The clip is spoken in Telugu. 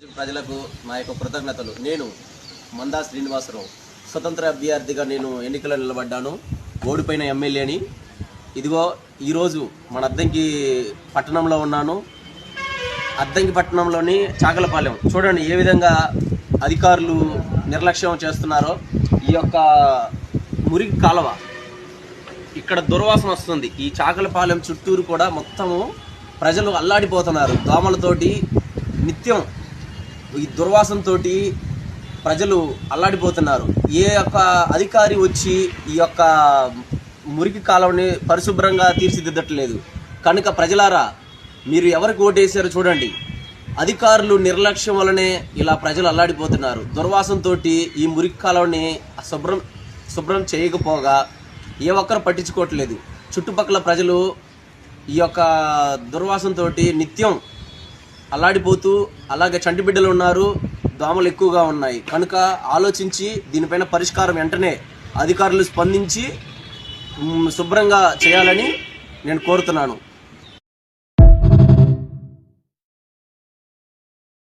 ప్రజలకు నా యొక్క కృతజ్ఞతలు. నేను మందా శ్రీనివాసరావు. స్వతంత్ర అభ్యర్థిగా నేను ఎన్నికల్లో నిలబడ్డాను. ఓడిపోయిన ఎమ్మెల్యేని. ఇదిగో ఈరోజు మన అద్దంకి పట్టణంలో ఉన్నాను. అద్దంకి పట్టణంలోని చాకలపాలెం చూడండి ఏ విధంగా అధికారులు నిర్లక్ష్యం చేస్తున్నారో. ఈ యొక్క మురికి కాలువ. ఇక్కడ దుర్వాసన వస్తుంది. ఈ చాకలపాలెం చుట్టూరు కూడా మొత్తము ప్రజలు అల్లాడిపోతున్నారు. దోమలతోటి నిత్యం ఈ దుర్వాసనతో ప్రజలు అల్లాడిపోతున్నారు. ఏ యొక్క అధికారి వచ్చి ఈ యొక్క మురికి కాలువని పరిశుభ్రంగా తీర్చిదిద్దట్లేదు. కనుక ప్రజలారా మీరు ఎవరికి ఓటేసారో చూడండి. అధికారులు నిర్లక్ష్యం వలనే ఇలా ప్రజలు అల్లాడిపోతున్నారు. దుర్వాసంతో ఈ మురికి కాలువని శుభ్రం శుభ్రం చేయకపోగా ఏ ఒక్కరు పట్టించుకోవట్లేదు. చుట్టుపక్కల ప్రజలు ఈ యొక్క దుర్వాసంతో నిత్యం అల్లాడిపోతూ అలాగే చంటి బిడ్డలు ఉన్నారు. దోమలు ఎక్కువగా ఉన్నాయి. కనుక ఆలోచించి దీనిపైన పరిష్కారం వెంటనే అధికారులు స్పందించి శుభ్రంగా చేయాలని నేను కోరుతున్నాను.